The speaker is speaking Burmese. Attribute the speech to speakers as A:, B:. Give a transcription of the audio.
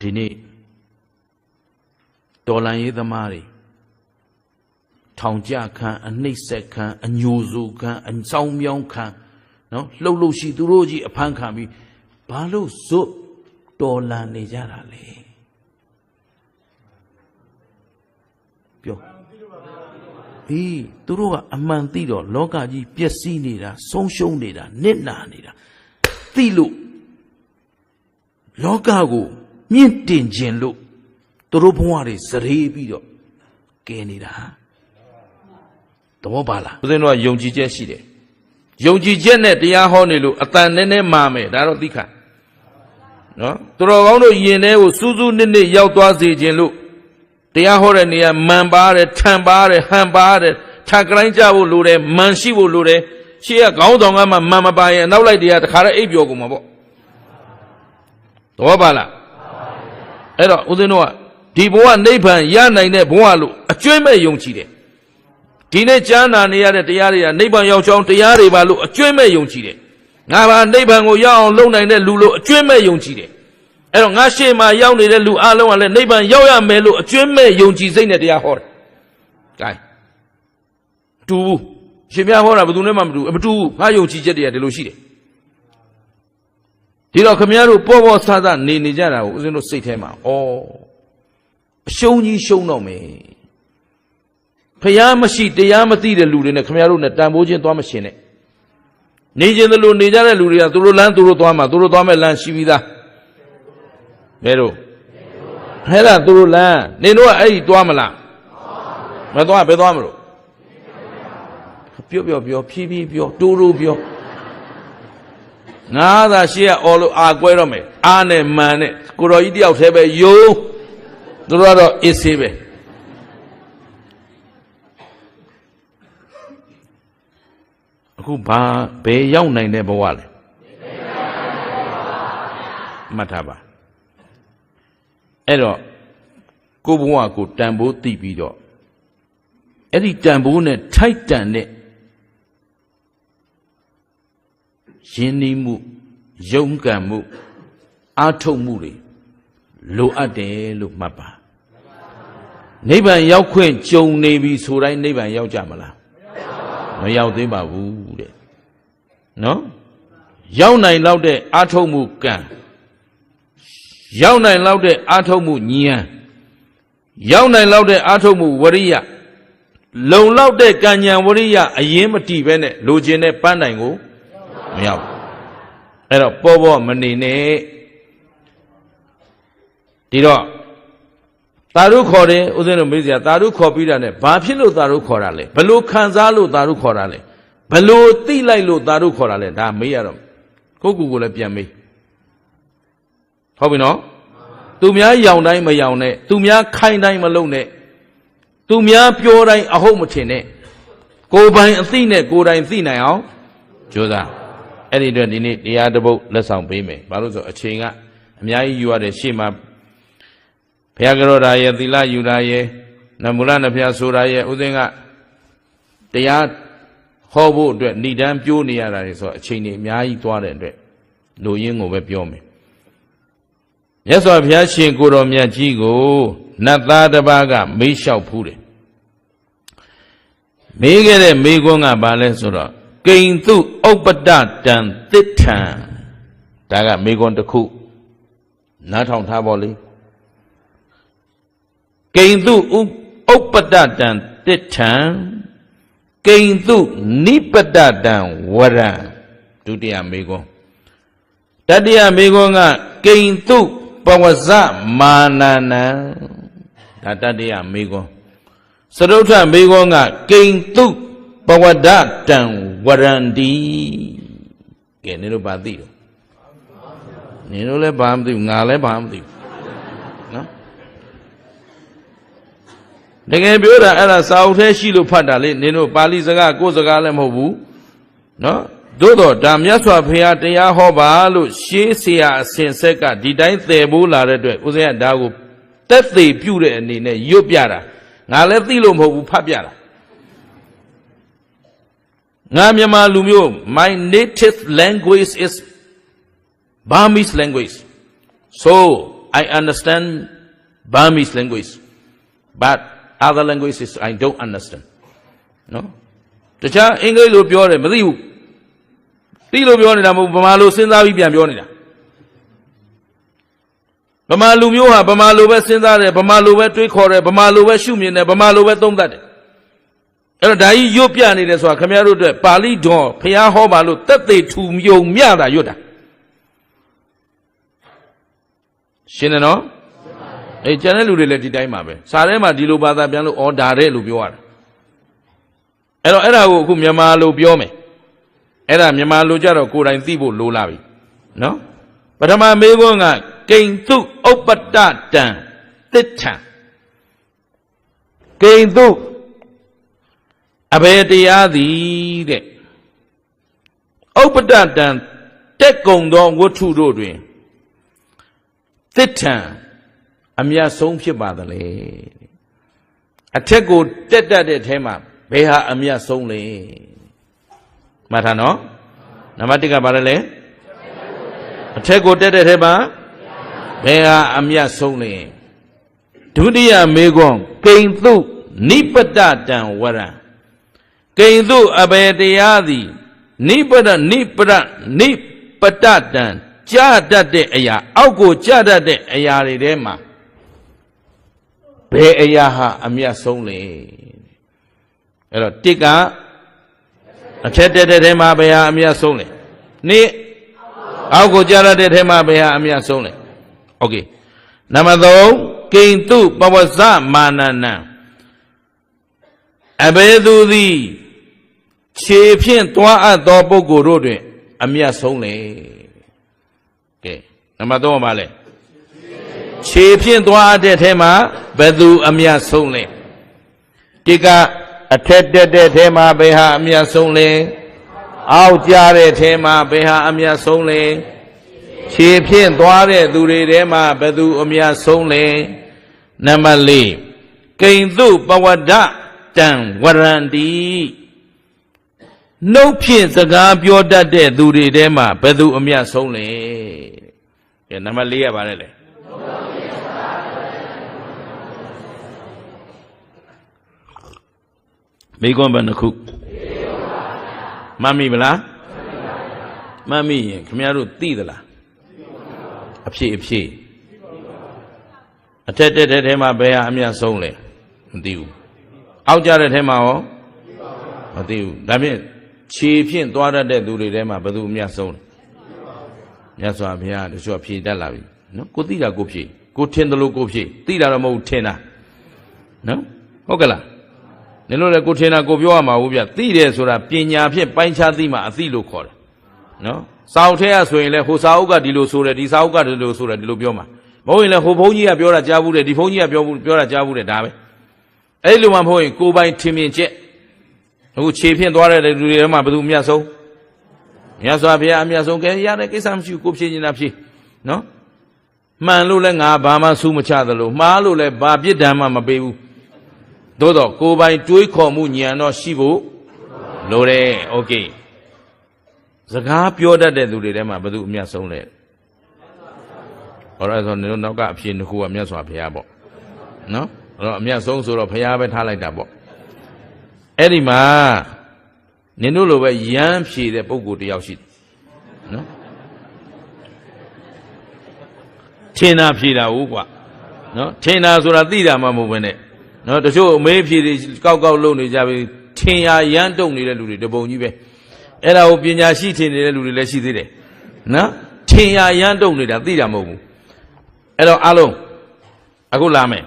A: ဒီနေ့တော်လန်ရေးသမားတွေထောင်ကြခံအနှိမ့်ဆက်ခံအညိုစုခံအဆောင်မြောင်းခံနော်လှုပ်လှုပ်ရှိသူတို့ကြီးအဖမ်းခံပြီးဘာလို့ဇွတ်တော်လန်နေကြတာလဲပြောအေးသူတို့ကအမှန်သိတော့လောကကြီးပျက်စီးနေတာဆုံးရှုံးနေတာနစ်နာနေတာသိလို့လောကကို မြင့်တင်ခြင်းလို့သူတို့ဘဝတွေစရေပြီးတော့ကဲနေတာသဘောပါလားဦးဇင်းတို့ကယုံကြည်ချက်ရှိတယ်ယုံကြည်ချက်နဲ့တရားဟောနေလို့အတန်နဲ့နဲ့မာမယ်ဒါတော့သိခါနော်သူတော်ကောင်းတို့ယင်ထဲကိုစူးစူးနစ်နစ်ရောက်သွားစေခြင်းလို့တရားဟောတဲ့နေရာမန်ပါတယ်ထံပါတယ်ဟန်ပါတယ်ထကတိုင်းကြဖို့လိုတယ်မန်ရှိဖို့လိုတယ်ရှေ့ကခေါင်းဆောင်ကမှမန်မပါရင်နောက်လိုက်တရားတခါတည်းအိပ်ပျော်ကုန်မှာပေါ့သဘောပါလား အဲ့တော့ဦးဇင်းတို့ကဒီဘဝနိဗ္ဗာန်ရနိုင်တဲ့ဘဝလို့အကျွမ်းမဲ့ယုံကြည်တယ်ဒီနေ့ကြားနာနေရတဲ့တရားတွေကနိဗ္ဗာန်ရောက်ချောင်းတရားတွေပါလို့အကျွမ်းမဲ့ယုံကြည်တယ်ငါပါနိဗ္ဗာန်ကိုရောက်အောင်လုပ်နိုင်တဲ့လူလို့အကျွမ်းမဲ့ယုံကြည်တယ်အဲ့တော့ငါရှေ့မှာရောက်နေတဲ့လူအလုံးကလည်းနိဗ္ဗာန်ရောက်ရမယ်လို့အကျွမ်းမဲ့ယုံကြည်စိတ်နဲ့တရားဟောတယ်။ gain တူဘူးရှင်များဟောတာဘယ်သူနဲ့မှမတူဘူးမတူဘူးငါယုံကြည်ချက်တွေကဒီလိုရှိတယ် ဒီတော့ခမည်းတော်ပေါ်ပေါ်ဆာဆာနေနေကြတာကိုဦးဇင်းတို့စိတ်ထဲမှာဩအရှုံးကြီးရှုံးတော့မယ်ဖျားမရှိတရားမသိတဲ့လူတွေနဲ့ခမည်းတော်နဲ့တန်ဖိုးချင်းသွားမရှင်နဲ့နေခြင်းသလိုနေကြတဲ့လူတွေကသူတို့လမ်းသူတို့သွားမှာသူတို့သွားမဲ့လမ်းရှိပြီးသားဘယ်လိုဟဲ့လားသူတို့လမ်းနေတော့အဲ့ဒီသွားမလားမသွားဘယ်သွားမလို့ပြောပြောပြောဖြည်းဖြည်းပြောတိုးတိုးပြော ငါးသာရှေ့ကအော်လို့အာကွဲတော့မယ်အာနဲ့မန်နဲ့ကိုတော်ကြီးတယောက်တည်းပဲယုံသူတို့ကတော့အစ်စေးပဲအခုဘာဘယ်ရောက်နိုင်တဲ့ဘဝလဲမှတ်ထားပါအဲ့တော့ကိုဘဝကိုတန်ဖိုးသိပြီးတော့အဲ့ဒီတန်ဖိုးနဲ့ထိုက်တန်တဲ့ ရင်းနှီးမှုယုံကံမှုအာထုတ်မှုတွေလိုအပ်တယ်လို့မှတ်ပါနိဗ္ဗာန်ရောက်ခွင့်ကြုံနေပြီဆိုတိုင်းနိဗ္ဗာန်ရောက်ကြမလားမရောက်သေးပါဘူးတဲ့နော်ရောက်နိုင်လောက်တဲ့အာထုတ်မှုကံရောက်နိုင်လောက်တဲ့အာထုတ်မှုဉာဏ်ရောက်နိုင်လောက်တဲ့အာထုတ်မှုဝရိယလုံလောက်တဲ့ကံဉာဏ်ဝရိယအရင်မတည်ပဲနဲ့လိုချင်တဲ့ပန်းတိုင်ကို မရောက်ဘူးအဲ့တော့ပေါ်ပေါ်မနေနဲ့ဒီတော့သာဓုခေါ်တယ်ဦးဇင်းတို့မေးစရာသာဓုခေါ်ပြီးတာ ਨੇ ဘာဖြစ်လို့သာဓုခေါ်တာလဲဘလို့ခံစားလို့သာဓုခေါ်တာလဲဘလို့သိလိုက်လို့သာဓုခေါ်တာလဲဒါမေးရတော့ကိုယ့်ကိုယ်ကိုလည်းပြန်မေးဟုတ်ပြီနော်သူများရောင်တိုင်းမရောင်နဲ့သူများခိုင်းတိုင်းမလုံနဲ့သူများပြောတိုင်းအဟုတ်မထင်နဲ့ကိုယ်ပိုင်အသိနဲ့ကိုယ်တိုင်သိနိုင်အောင်ကြိုးစား အဲ့ဒီအတွက်ဒီနေ့တရားတစ်ပုဒ်လက်ဆောင်ပေးမယ်ဘာလို့ဆိုအချိန်ကအများကြီးယူရတယ်ရှေ့မှာဘုရားကရောတာရဲ့သီလယူတာရဲ့နမူလနဖျားဆိုတာရဲ့ဥစဉ်ကတရားဟောဖို့အတွက်ဏိဒန်းပြိုးနေရတာတွေဆိုတော့အချိန်ကြီးအများကြီးသွားတဲ့အတွက်လူရင်းကိုပဲပြောမယ်မြတ်စွာဘုရားရှင်ကိုတော်မြတ်ကြီးကိုနတ်သားတစ်ပါးကမေးလျှောက်ဖူးတယ်မေးခဲ့တဲ့မေးခွန်းကဘာလဲဆိုတော့ ကိဉ္တုဥပ္ပတတံသစ္ထံဒါကမေခွန်းတစ်ခုနားထောင်ထားပါလေကိဉ္တုဥပ္ပတတံသစ္ထံကိဉ္တုနိပတတံဝရံဒုတိယမေခွန်းတတိယမေခွန်းကကိဉ္တုပဝဇမာနနံဒါတတိယမေခွန်းစရုဋ္ဌမေခွန်းကကိဉ္တု ပဝဒတံဝရန္တိကဲနင်တို့ဘာသိတော့နင်တို့လည်းဘာမသိဘူးငါလည်းဘာမသိဘူးနော်တကယ်ပြောတာအဲ့ဒါစာအုပ်ထဲရှိလို့ဖတ်တာလေနင်တို့ပါဠိစကားကိုယ်စကားလည်းမဟုတ်ဘူးနော်သို့တော့ဒါမြတ်စွာဘုရားတရားဟောပါလို့ရှေးဆရာအစဉ်ဆက်ကဒီတိုင်းသယ်ပိုးလာတဲ့အတွက်ဦးဇင်းကဒါကိုတက်သေးပြုတဲ့အနေနဲ့ရွတ်ပြတာငါလည်းသိလို့မဟုတ်ဘူးဖတ်ပြတာ ငါမြန်မာလူမျိုး my native language is Burmese language so I understand Burmese language but other languages I don't understand နော်တခြားအင်္ဂလိပ်လိုပြောတယ်မသိဘူးသိလို့ပြောနေတာမဟုတ်ဘူးဗမာလိုစဉ်းစားပြီးပြန်ပြောနေတာဗမာလူမျိုးဟာဗမာလိုပဲစဉ်းစားတယ်ဗမာလိုပဲတွေးခေါ်တယ်ဗမာလိုပဲရှုမြင်တယ်ဗမာလိုပဲသုံးသပ်တယ် အဲ့တော့ဒါကြီးရွတ်ပြနေတယ်ဆိုတာခင်ဗျားတို့အတွက်ပါဠိတော်ဖျားဟောပါလို့တက်သေးထူမြုံမြတာရွတ်တာရှင်းတယ်နော်အေးကျန်တဲ့လူတွေလည်းဒီတိုင်းပါပဲစာထဲမှာဒီလိုဘာသာပြန်လို့အော်ဒါတဲ့လို့ပြောရတာအဲ့တော့အဲ့ဒါကိုအခုမြန်မာလိုပြောမယ်အဲ့ဒါမြန်မာလိုကြတော့ကိုယ်တိုင်သိဖို့လိုလာပြီနော်ပထမမေးခွန်းကကိဉ္တုဥပ္ပတ္တတံတစ်ထံကိဉ္တု အဘယ်တရားသည်တဲ့ဥပ္ပတ္တတံတက်ကုံသောဝတ္ထုတို့တွင်တစ်ထံအမြတ်ဆုံးဖြစ်ပါသလဲအထက်ကိုတက်တတ်တဲ့အဲမှာဘယ်ဟာအမြတ်ဆုံးလဲမှတ်ထားနော်နံပါတ်1ကဘာလဲလဲအထက်ကိုတက်တဲ့အဲမှာဘယ်ဟာအမြတ်ဆုံးလဲဒုတိယမေခွန်းကိဉ္တုနိပတတံဝရံ ကိဉ္တုအဘေတရားသည်နိပဒနိပရနိပတတံကြာတတ်တဲ့အရာ အောက်ကိုကြာတတ်တဲ့အရာတွေထဲမှာဘယ်အရာဟာအမြတ်ဆုံးလဲအဲ့တော့တစ်ကအထက်တက်တဲ့ထဲမှာဘယ်ဟာအမြတ်ဆုံးလဲနှစ်အောက်ကိုကြာတတ်တဲ့ထဲမှာဘယ်ဟာအမြတ်ဆုံးလဲโอเคနံပါတ်3ကိဉ္တုပဝဇမာနနံအဘယ်သူသည် ခြေဖြင့်သွားအပ်သောပုဂ္ဂိုလ်တို့တွင် အမြတ်ဆုံးလေကဲနံပါတ်3ကဘာလဲခြေဖြင့်သွားအပ်တဲ့ထဲမှာဘယ်သူအမြတ်ဆုံးလဲတိကအထက်တက်တဲ့ထဲမှာဘယ်ဟာအမြတ်ဆုံးလဲအောက်ကြတဲ့ထဲမှာဘယ်ဟာအမြတ်ဆုံးလဲခြေဖြင့်သွားတဲ့သူတွေထဲမှာဘယ်သူအမြတ်ဆုံးလဲနံပါတ်4ကိဉ္တုပဝဒ္ဒတံဝရန္တိ နှုတ်ဖြင့်စကားပြောတတ်တဲ့သူတွေထဲမှာဘယ်သူအမြတ်ဆုံးလဲကဲနံပါတ်4ကဘာလဲလဲမိကွန်းဘယ်နှခုမတ်မိဗလားမတ်မိရင်ခင်ဗျားတို့သိသလားအဖြည့်အဖြည့်အထက်တက်တဲ့ထဲမှာဘယ်ဟာအမြတ်ဆုံးလဲမသိဘူးအောက်ကြတဲ့ထဲမှာရောမသိဘူးဒါဖြင့် ခြေဖြင့်သွားတတ်တဲ့သူတွေထဲမှာဘယ်သူအမြတ်ဆုံးလဲမြတ်စွာဘုရားတချို့ဖြေတတ်လာပြီနော်ကိုသိတာကိုဖြေကိုထင်တယ်လို့ကိုဖြေသိတာတော့မဟုတ်ထင်တာနော်ဟုတ်ကလားနင်တို့လည်းကိုထင်တာကိုပြောရမှာဘူးဗျသိတယ်ဆိုတာပညာဖြင့်ပိုင်းခြားသိမှအသိလို့ခေါ်တယ်နော်စာအုပ်ထဲကဆိုရင်လည်းဟိုစာအုပ်ကဒီလိုဆိုတယ်ဒီစာအုပ်ကဒီလိုဆိုတယ်ဒီလိုပြောမှာမဟုတ်ရင်လည်းဟိုဘုန်းကြီးကပြောတာကြားဘူးတယ်ဒီဘုန်းကြီးကပြောဘူးပြောတာကြားဘူးတယ်ဒါပဲအဲ့လိုမှမဟုတ်ရင်ကိုယ်ပိုင်ထင်မြင်ချက် အခုခြေဖြင့်သွားတဲ့လူတွေထဲမှာဘယ်သူအမြတ်ဆုံးမြတ်စွာဘုရားအမြတ်ဆုံးကဲရတဲ့ကိစ္စမရှိဘူးကိုဖြေနေတာဖြေနော်မှန်လို့လည်းငါဘာမှစူးမချသလိုမှားလို့လည်းဘာပြစ်ဒဏ်မှမပေးဘူးသို့တော့ကိုယ်ပိုင်တွေးခေါ်မှုဉာဏ်တော့ရှိဖို့လိုတယ်โอเคစကားပြောတတ်တဲ့သူတွေထဲမှာဘယ်သူအမြတ်ဆုံးလဲဟောရဆိုတော့နောက်ကအဖြစ်တစ်ခုကမြတ်စွာဘုရားပေါ့နော်အဲ့တော့အမြတ်ဆုံးဆိုတော့ဘုရားပဲထားလိုက်တာပေါ့ အဲ့ဒီမှာနင်တို့လိုပဲရမ်းဖြေတဲ့ပုံကိုတယောက်ရှိတယ်နော်ထင်တာဖြေတာဟုတ်ကွာနော်ထင်တာဆိုတာသိတာမှမဟုတ်ဘဲနဲ့နော်တချို့အမေးဖြေတွေကောက်ကောက်လုပ်နေကြပြီထင်ရရမ်းတုံနေတဲ့လူတွေတပုံကြီးပဲအဲ့ဒါကိုပညာရှိထင်နေတဲ့လူတွေလည်းရှိသေးတယ်နော်ထင်ရရမ်းတုံနေတာသိတာမဟုတ်ဘူးအဲ့တော့အားလုံးအခုလာမယ်